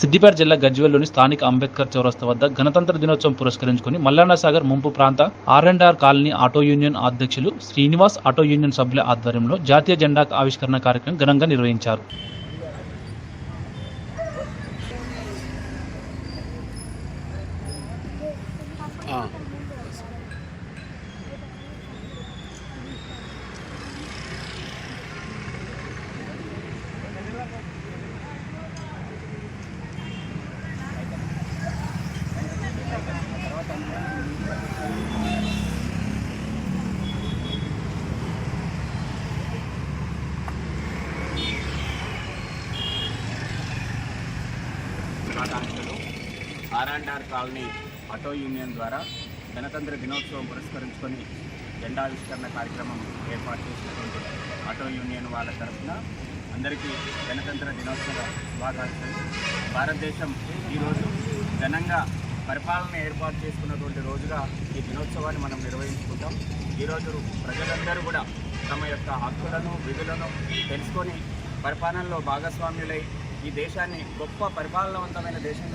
సిద్దిపేట జిల్లా గజ్వేల్లోని స్థానిక అంబేద్కర్ చౌరస్తా వద్ద గణతంత్ర దినోత్సవం పురస్కరించుకుని మల్లన్న సాగర్ ముంపు ప్రాంత R and R colony auto union అధ్యక్షులు శ్రీనివాస్ ఆటో యూనియన్ సభ్యుల ఆధ్వర్యంలో జాతీయ జెండా ఆవిష్కరణ కార్యక్రమం ఘనంగా నిర్వహించారు. శుభాకాంక్షలు R and R colony auto union ద్వారా గణతంత్ర దినోత్సవం పురస్కరించుకొని జెండావిష్కరణ కార్యక్రమం ఏర్పాటు చేసినటువంటి ఆటో యూనియన్ వాళ్ళ తరఫున అందరికీ గణతంత్ర దినోత్సవ శుభాకాంక్షలు. భారతదేశం ఈరోజు ఘనంగా పరిపాలన ఏర్పాటు చేసుకున్నటువంటి రోజుగా ఈ దినోత్సవాన్ని మనం నిర్వహించుకుంటాం. ఈరోజు ప్రజలందరూ కూడా తమ యొక్క హక్కులను విధులను తెలుసుకొని పరిపాలనలో భాగస్వామ్యులై ఈ దేశాన్ని గొప్ప పరిపాలనవంతమైన దేశం